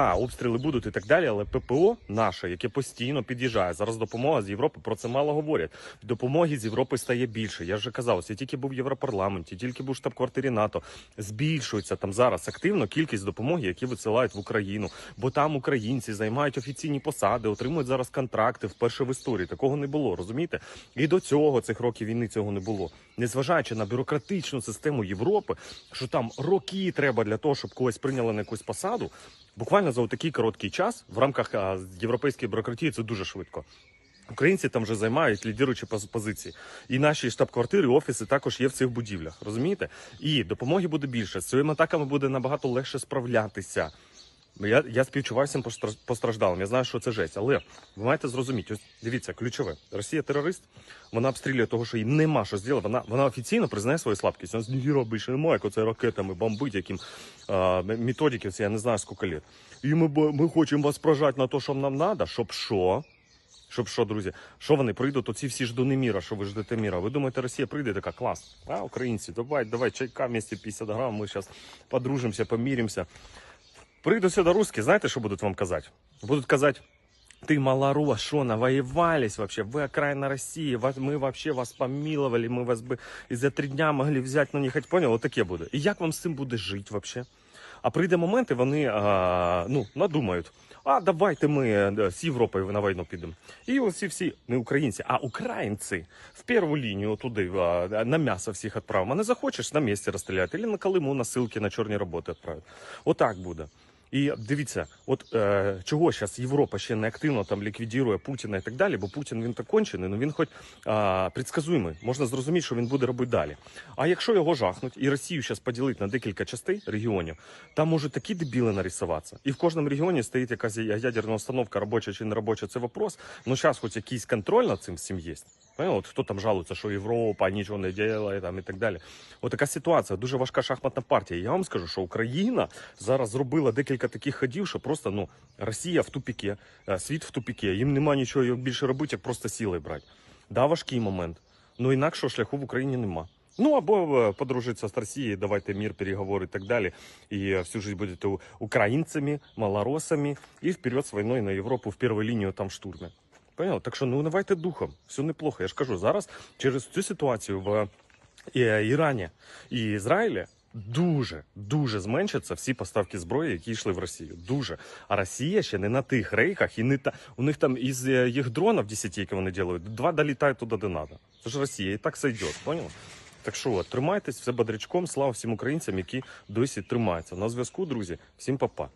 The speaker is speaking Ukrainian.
А, обстріли будуть і так далі, але ППО наше, яке постійно під'їжджає. Зараз допомога з Європи про це мало говорять. Допомоги з Європи стає більше. Я вже казав, я тільки був в Європарламенті, тільки був в штаб-квартирі НАТО. Збільшується там зараз активно кількість допомоги, які висилають в Україну. Бо там українці займають офіційні посади, отримують зараз контракти вперше в історії. Такого не було, розумієте? І до цього цих років війни цього не було. Незважаючи на бюрократичну систему Європи, що там роки треба для того, щоб когось прийняли на якусь посаду. Буквально за такий короткий час в рамках європейської бюрократії це дуже швидко. Українці там вже займають лідіруючі поз- позиції. І наші штаб-квартири, офіси також є в цих будівлях. Розумієте? І допомоги буде більше. З цими атаками буде набагато легше справлятися. Я, я співчуваю всім постраждалим. Я знаю, що це жесть. Але ви маєте зрозуміти, ось дивіться, ключове. Росія терорист, вона обстрілює того, що їй нема що зробити. Вона, вона офіційно признає свою слабкість. Нас ніхіра більше немає, як оце ракетами бомбить, яким а, методики, це я не знаю скільки літ. І ми, ми хочемо вас прожати на те, що нам треба, щоб що? Щоб що, друзі, що вони прийдуть, оці всі ждуни міра, що ви ждете міра. Ви думаєте, Росія прийде така клас? А, українці, давай, давай, чайка вместе 50 грам, ми зараз подружимося, поміримося. Прийдуть сюди русські, знаєте, що будуть вам казати? Будуть казати, ты малорос, что навоевались вообще, вы окраина России, вас, мы вообще вас помиловали, мы вас бы и за три дня могли взять, ну не хоть понял, от таке буде. І як вам з цим буде жити вообще? А прийде момент, і вони а, ну, надумають, а давайте ми е, з Європою на війну підемо. І оці всі, не українці, а українці в першу лінію туди а, на м'ясо всіх відправимо. А не захочеш, на місці розстріляти, або на Колиму на ссылки на чорні роботи відправити. Отак буде. І дивіться, от е, чого зараз Європа ще не активно там ліквідує Путіна і так далі, бо Путін він так кончений, ну він хоч а, предсказуємий, можна зрозуміти, що він буде робити далі. А якщо його жахнуть і Росію зараз поділити на декілька частей регіонів, там можуть такі дебіли нарисуватися. І в кожному регіоні стоїть якась ядерна установка, робоча чи не робоча, це вопрос. Ну зараз хоч якийсь контроль над цим всім є. Понял? От хто там жалується, що Європа нічого не там і так далі. От така ситуація, дуже важка шахматна партія. Я вам скажу, що Україна зараз зробила декілька таких ходів, що просто ну Росія в тупіки, е, світ в тупіки. Їм нема нічого більше робити, як просто сіли брати. Да, важкий момент. Ну інакшого шляху в Україні нема. Ну або е, подружитися з Росією, давайте мір, переговори і так далі. І е, всю жизнь будете українцями, малоросами і вперед з війною на Європу в першу лінію там штурми. Понял? Так що ну давайте духом, все неплохо. Я ж кажу, зараз через цю ситуацію в е, Ірані і Ізраїлі дуже дуже зменшаться всі поставки зброї, які йшли в Росію. Дуже. А Росія ще не на тих рейках, і не та у них там із е, їх дронів 10, які вони роблять, два долітають туди, де треба. Це ж Росія, і так сойде, понял? Так що тримайтесь все бодрячком. Слава всім українцям, які досі тримаються. На зв'язку, друзі. Всім па-па.